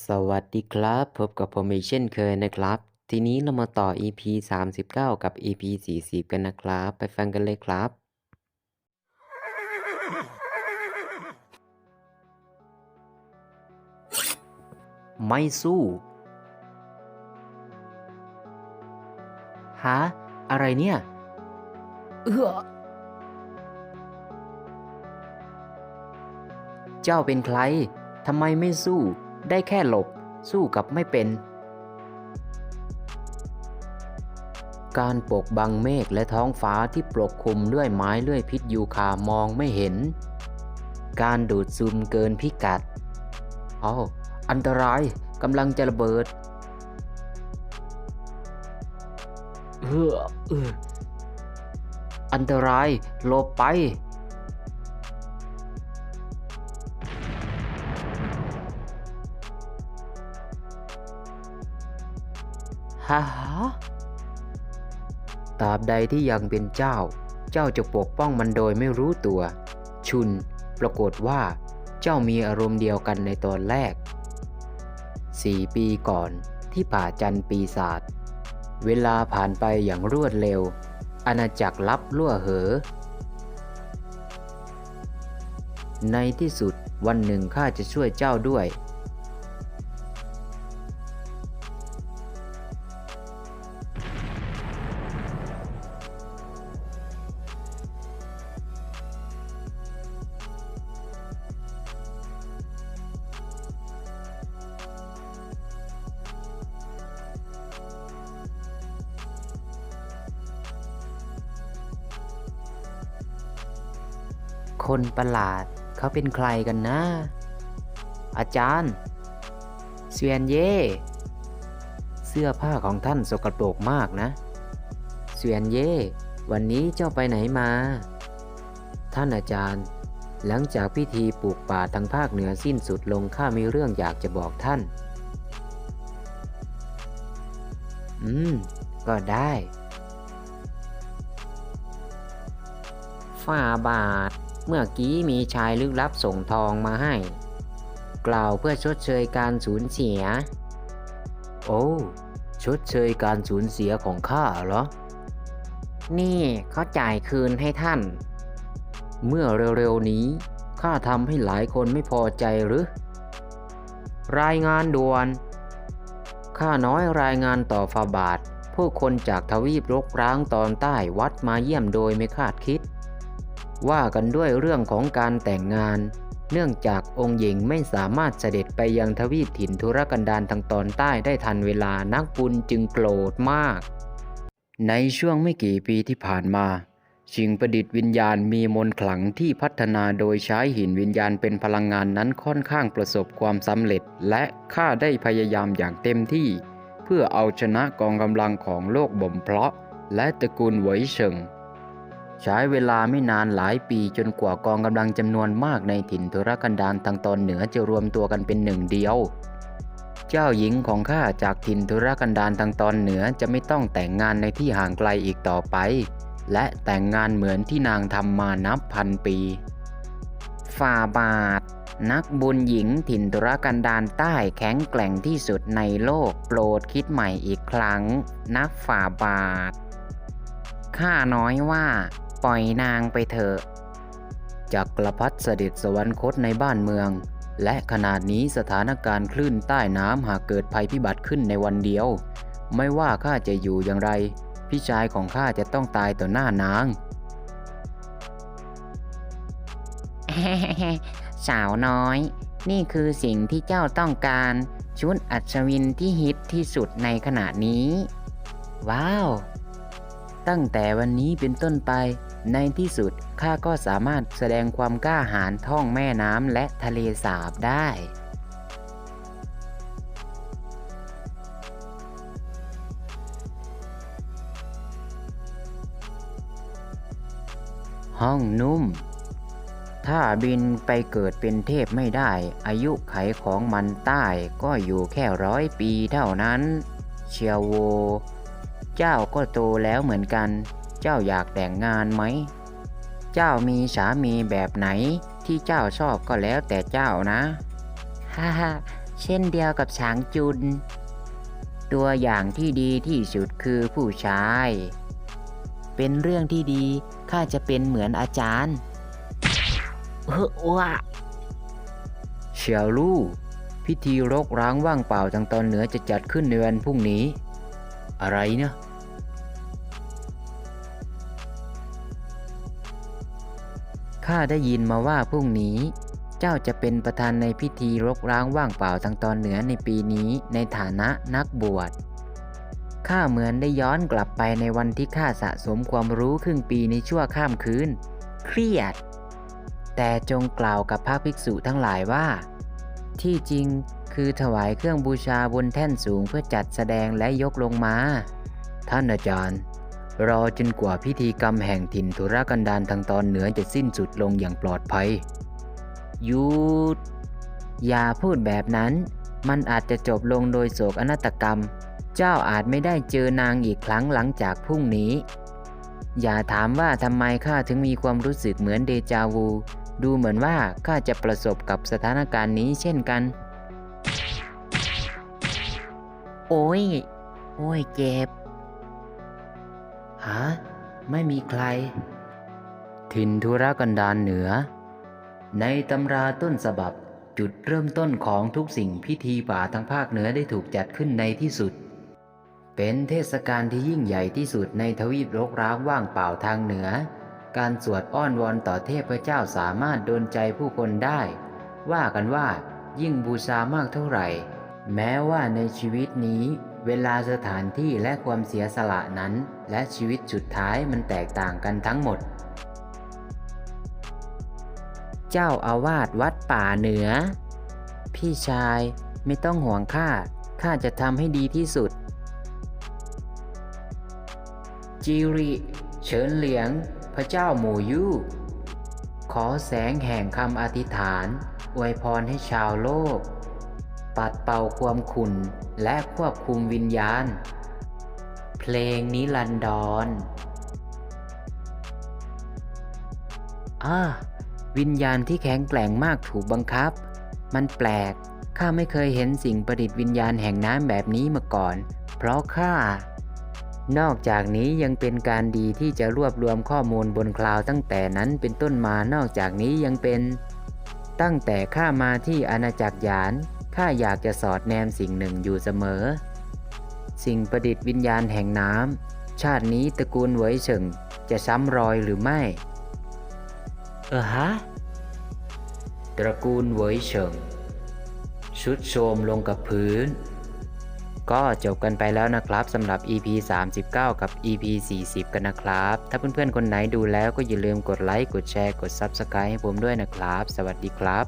สวัสดีครับ พบกับผมอีกเช่นเคยนะครับ ทีนี้เรามาต่อ EP 39 กับ EP 40 กันนะครับ ไปฟังกันเลยครับ ไม่สู้ฮะอะไรเนี่ย เอื้อเจ้าเป็นใครทำไมไม่สู้ ได้แค่หลบ สู้กับไม่เป็น การปกบังเมฆและท้องฟ้าที่ปกคลุมด้วยไม้เลื่อยพิษยูคามองไม่เห็น การดูดซึมเกินพิกัดอ้าวอันตรายกำลังจะระเบิดเฮ้อเอออันตรายหลบไป ฮ่าฮ่าตราบใดที่ยังเป็นเจ้า เจ้าจะปกป้องมันโดยไม่รู้ตัว ชุน ปรากฏว่า เจ้ามีอารมณ์เดียวกันในตอนแรกสี่ปีก่อนที่ป่าจันปีศาจเวลาผ่านไปอย่างรวดเร็ว อาณาจักรลับล่วเหอ ในที่สุดวันหนึ่งข้าจะช่วยเจ้าด้วย คนประหลาด เขาเป็นใครกันนะ อาจารย์เซียนเย่เสื้อผ้าของท่านสกปรกมากนะเซียนเย่วันนี้เจ้าไปไหนมา ท่านอาจารย์ หลังจากพิธีปลูกป่าทางภาคเหนือสิ้นสุดลงข้ามีเรื่องอยากจะบอกท่าน อืม ก็ได้ฝ่าบาท เมื่อกี้มีชายลึกลับส่งทองมาให้ กล่าวเพื่อชดเชยการสูญเสีย โอ้ชดเชยการสูญเสียของข้าเหรอ นี่เขาจ่ายคืนให้ท่าน เมื่อเร็วๆนี้ข้าทำให้หลายคนไม่พอใจหรือ รายงานด่วน ข้าน้อยรายงานต่อฟาบาท ผู้คนจากทวีปรกร้างตอนใต้วัดมาเยี่ยมโดยไม่คาดคิด ว่ากันด้วยเรื่องของการแต่งงาน เนื่องจากองค์หญิงไม่สามารถเสด็จไปยังทวีปถิ่นทุรกันดารทางตอนใต้ได้ทันเวลานักบุญจึงโกรธมาก ในช่วงไม่กี่ปีที่ผ่านมาสิ่งประดิษฐ์วิญญาณมีมนขลังที่พัฒนาโดยใช้หินวิญญาณเป็นพลังงานนั้นค่อนข้างประสบความสำเร็จ และข้าได้พยายามอย่างเต็มที่ เพื่อเอาชนะกองกำลังของโลกบ่มเพาะและตระกูลเหวเฉิง ใช้เวลาไม่นานหลายปีจนกว่ากองกำลังจำนวนมากในถิ่นทุรกันดารทางตอนเหนือจะรวมตัวกันเป็นหนึ่งเดียว เจ้าหญิงของข้าจากถิ่นทุรกันดารทางตอนเหนือจะไม่ต้องแต่งงานในที่ห่างไกลอีกต่อไป และแต่งงานเหมือนที่นางทำมานับพันปีฝ่าบาท นักบุญหญิงถิ่นทุรกันดารใต้แข็งแกร่งที่สุดในโลกโปรดคิดใหม่อีกครั้ง นักฝ่าบาทข้าน้อยว่า ปล่อยนางไปเถอะจักรพรรดิเสด็จสวรรคตในบ้านเมือง และขนาดนี้สถานการณ์คลื่นใต้น้ำหากเกิดภัยพิบัติขึ้นในวันเดียว ไม่ว่าข้าจะอยู่อย่างไร พี่ชายของข้าจะต้องตายต่อหน้านาง สาวน้อย นี่คือสิ่งที่เจ้าต้องการชุดอัศวินที่ฮิตที่สุดในขณะนี้ ว้าว ตั้งแต่วันนี้เป็นต้นไป ในที่สุดข้าก็สามารถแสดงความกล้าหาญท่องแม่น้ำและทะเลสาบได้ ห้องนุ่ม ถ้าบินไปเกิดเป็นเทพไม่ได้ อายุไขของมันใต้ก็อยู่แค่ร้อยปีเท่านั้น เชียวโว เจ้าก็โตแล้วเหมือนกัน เจ้าอยากแต่งงานไหม เจ้ามีสามีแบบไหนที่เจ้าชอบก็แล้วแต่เจ้านะ ฮ่าฮ่าฉเช่นเดียวกับฉางจุน ตัวอย่างที่ดีที่สุดคือผู้ชาย เป็นเรื่องที่ดีข้าจะเป็นเหมือนอาจารย์เฮ้อว้าเฉียวลู่พิธีรกร้างว่างเปล่าทางตอนเหนือจะจัดขึ้นในวันพรุ่งนี้ อะไรเนะ ข้าได้ยินมาว่าพรุ่งนี้ เจ้าจะเป็นประธานในพิธีรกร้างว่างเปล่าทางตอนเหนือในปีนี้ในฐานะนักบวชข้าเหมือนได้ย้อนกลับไปในวันที่ข้าสะสมความรู้ครึ่งปีในชั่วข้ามคืน เครียด แต่จงกล่าวกับพระภิกษุทั้งหลายว่า ที่จริงคือถวายเครื่องบูชาบนแท่นสูงเพื่อจัดแสดงและยกลงมา ท่านอาจารย์ รอจนกว่าพิธีกรรมแห่งถิ่นธุรกันดารทางตอนเหนือจะสิ้นสุดลงอย่างปลอดภัยยุดอย่าพูดแบบนั้น มันอาจจะจบลงโดยโศกอนาตกรรม เจ้าอาจไม่ได้เจอนางอีกครั้งหลังจากพรุ่งนี้ อย่าถามว่าทำไมข้าถึงมีความรู้สึกเหมือนเดจาวู ดูเหมือนว่าข้าจะประสบกับสถานการณ์นี้เช่นกัน โอ้ย โอ้ยเจ็บ ฮะไม่มีใคร ถิ่นธุรกันดารเหนือ ในตำราต้นฉบับจุดเริ่มต้นของทุกสิ่งพิธีป่าทางภาคเหนือได้ถูกจัดขึ้นในที่สุด เป็นเทศกาลที่ยิ่งใหญ่ที่สุดในทวีปรกร้างว่างเปล่าทางเหนือ การสวดอ้อนวอนต่อเทพเจ้าสามารถโดนใจผู้คนได้ ว่ากันว่ายิ่งบูชามากเท่าไหร่ แม้ว่าในชีวิตนี้ เวลาสถานที่และความเสียสละนั้น และชีวิตสุดท้ายมันแตกต่างกันทั้งหมด เจ้าอาวาสวัดป่าเหนือ พี่ชายไม่ต้องห่วงข้า ข้าจะทำให้ดีที่สุด จิริ เฉินเหลียง พระเจ้าหมู่ยู่ขอแสงแห่งคำอธิษฐาน อวยพรให้ชาวโลก ปัดเป่าความขุ่นและควบคุมวิญญาณ เพลงนิรันดรอ่าวิญญาณที่แข็งแกร่งมากถูกบังคับ มันแปลก ข้าไม่เคยเห็นสิ่งประดิษฐ์วิญญาณแห่งน้ำแบบนี้มาก่อน เพราะข้า นอกจากนี้ยังเป็นการดีที่จะรวบรวมข้อมูลบนคลาวตั้งแต่นั้นเป็นต้นมานอกจากนี้ยังเป็น ตั้งแต่ข้ามาที่อาณาจักรหยาน ข้าอยากจะสอดแนมสิ่งหนึ่งอยู่เสมอ สิ่งประดิษฐ์วิญญาณแห่งน้ำชาตินี้ตระกูลเหวยเฉิงจะซ้ำรอยหรือไม่ เออฮะ ตระกูลเหวยเฉิงชุดโชมลงกับพื้น ก็จบกันไปแล้วนะครับสำหรับ EP 39 กับ EP 40 กันนะครับ ถ้าเพื่อนๆ คนไหนดูแล้วก็อย่าลืมกดไลค์ กดแชร์ กด Subscribe ให้ผมด้วยนะครับ สวัสดีครับ